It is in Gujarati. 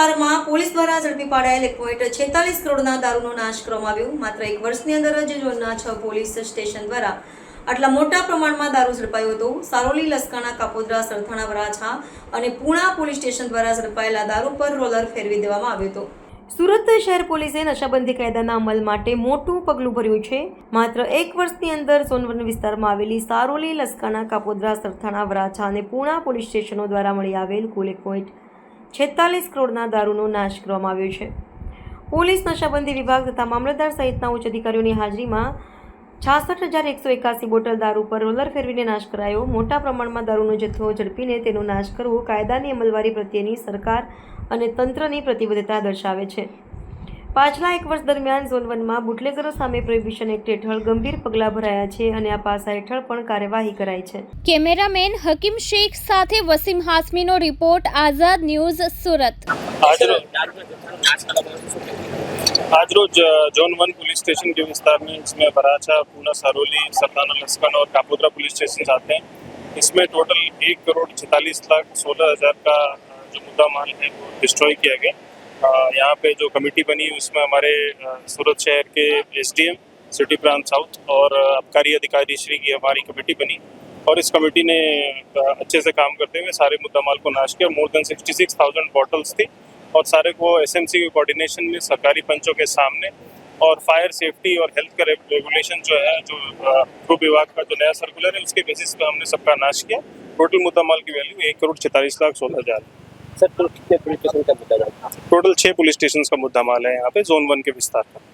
વિસ્તારમાં પોલીસ દ્વારા ઝડપી પાડાયેલ એક પોઈન્ટ છેતાલીસ કરોડના દારૂનો નાશ કરવામાં આવ્યો. માત્ર એક વર્ષની અંદર જ ઝોનના છ પોલીસ સ્ટેશન દ્વારા આટલા મોટા પ્રમાણમાં દારૂ ઝડપાયો હતો. સારોલી, લસકાણા, કાપોદ્રા, સરથાણા, વરાછા અને પૂણા પોલીસ સ્ટેશન દ્વારા ઝડપાયેલા દારૂ પર રોલર ફેરવી દેવામાં આવ્યો હતો. સુરત શહેર પોલીસે નશાબંધી કાયદાના અમલ માટે મોટું પગલું ભર્યું છે. માત્ર એક વર્ષની અંદર સોનવન વિસ્તારમાં આવેલી સારોલી, લસકાણા, કાપોદ્રા, સરથાણા, વરાછા અને પૂણા પોલીસ સ્ટેશનો દ્વારા મળી આવેલ કુલ એક પોઈન્ટ છેતાલીસ કરોડના દારૂનો નાશ કરવામાં આવ્યો છે. પોલીસ, નશાબંધી વિભાગ તથા મામલતદાર સહિતના ઉચ્ચ અધિકારીઓની હાજરીમાં છાસઠ હજાર એકસો એકાસી બોટલ દારૂ પર રોલર ફેરવીને નાશ કરાયો. મોટા પ્રમાણમાં દારૂનો જથ્થો ઝડપીને તેનો નાશ કરવો કાયદાની અમલવારી પ્રત્યેની સરકાર અને તંત્રની પ્રતિબદ્ધતા દર્શાવે છે. પાછલા એક વર્ષ દરમિયાન ઝોન વનમાં બુટલેગરો સામે પ્રોહિબિશન એક્ટ હેઠળ ગંભીર પગલાં ભરાયા છે અને આ પાસા હેઠળ પણ કાર્યવાહી કરાઈ છે. કેમેરામેન હકીમ શેખ સાથે વસીમ હાસમીનો રિપોર્ટ આઝાદ ન્યૂઝ સુરત. આજરોજ ઝોન વન પોલીસ સ્ટેશન के विस्तार में इसमें बराचा पूना सरोली सरदाना लस्कन और कापोद्रा पुलिस स्टेशन आते हैं इसमें टोटल एक करोड़ छतालीस लाख सोलह हज़ार का जो मुद्दा माल है वो यहाँ पे जो कमेटी बनी, उसमें हमारे सूरत शहर के एसडीएम, सिटी प्रांत साउथ और आबकारी अधिकारी श्री की हमारी कमेटी बनी। और इस कमेटी ने अच्छे से काम करते हुए सारे मुद्दा माल को नाश किया। More than sixty six thousand bottles थी और सारे को एसएमसी के कोऑर्डिनेशन में, सरकारी पंचों के सामने और फायर सेफ्टी और हेल्थ का रेगुलेशन जो है, जो गृह विभाग का जो नया सर्कुलर है, उसके बेसिस पर हमने सबका नाश किया। टोटल मुद्दा माल की वैल्यू एक करोड़ छितालीस लाख सोलह हज़ार। सर कुल कितने पुलिस स्टेशन का मुद्दा था टोटल छः पुलिस स्टेशन का मुद्दा माल है यहाँ पे जोन वन के विस्तार का